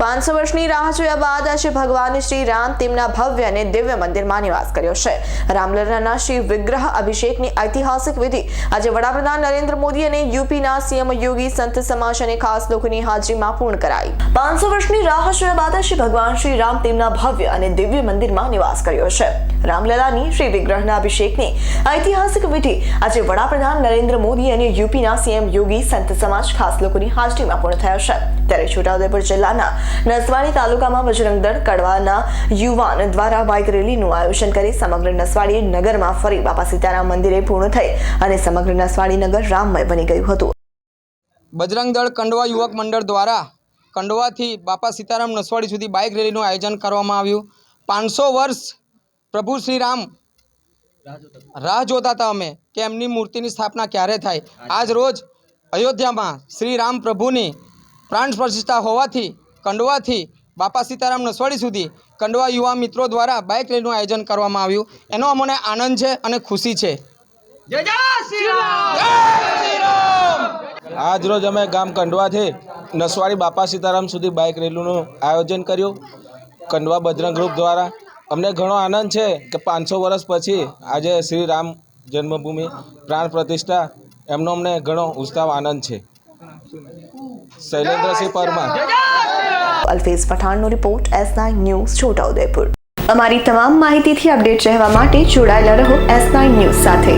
પાંચસો વર્ષની રાહ જોયા બાદ આજે ભગવાન શ્રી રામ તેમના ભવ્ય અને દિવ્ય મંદિરમાં નિવાસ કર્યો છે. રામલલાના શ્રી વિગ્રહ અભિષેકની ઐતિહાસિક વિધિ આજે વડાપ્રધાન નરેન્દ્ર મોદી અને યુપીના સીએમ યોગી સંત સમાજ અને ખાસ લોકોની હાજરીમાં પૂર્ણ કરાઈ. પાંચસો વર્ષની રાહ જોયા બાદ શ્રી ભગવાન શ્રી રામ તેમના ભવ્ય અને દિવ્ય મંદિરમાં નિવાસ કર્યો છે. રામલલાની શ્રી વિગ્રહના અભિષેકની ઐતિહાસિક વિધિ આજે વડાપ્રધાન નરેન્દ્ર મોદી અને યુપીના સીએમ યોગી સંત સમાજ ખાસ લોકોની હાજરીમાં પૂર્ણ થયો છે. ત્યારે છોટાઉદેપુર જિલ્લાના નસવાડી તાલુકામાં બજરંગદળ કડવાના યુવાન દ્વારા બાઇક રેલીનું આયોજન કરી સમગ્ર નસવાડી નગરમાં ફરી બાપા સીતારામ મંદિરે પૂર્ણ થઈ અને સમગ્ર નસવાડી નગર રામમય બની ગયું હતું. બજરંગદળ કંડવા યુવક મંડળ દ્વારા કંડવાથી બાપા સીતારામ નસવાડી સુધી બાઇક રેલીનું આયોજન કરવામાં આવ્યું. પાંચસો વર્ષ પ્રભુ શ્રી રામ રાહ જોતા હતા અમે કે એમની મૂર્તિની સ્થાપના ક્યારે થાય. આજ રોજ અયોધ્યામાં શ્રી રામ પ્રભુની પ્રાણ પ્રતિષ્ઠા હોવાથી કંડવાથી બાપા સીતારામ નસવાડી સુધી કંડવા યુવા મિત્રો દ્વારા બાઇક રેલીનું આયોજન કરવામાં આવ્યું. એનો અમને આનંદ છે અને ખુશી છે. આજ રોજ અમે ગામ કંડવાથી નસવાડી બાપા સીતારામ સુધી બાઇક રેલીનું આયોજન કર્યું. કંડવા બજરંગ ગ્રુપ દ્વારા. અમને ઘણો આનંદ છે કે પાંચસો વર્ષ પછી આજે શ્રી રામ જન્મભૂમિ પ્રાણ પ્રતિષ્ઠા એમનો અમને ઘણો ઉત્સાહ આનંદ છે. Shailendrasinh Parmar. Alfez પઠાણનો report S nine news Chhotaudepur. અમારી તમામ માહિતીથી અપડેટ રહેવા માટે જોડાયેલા રહો એસ નાઇન ન્યૂઝ સાથે.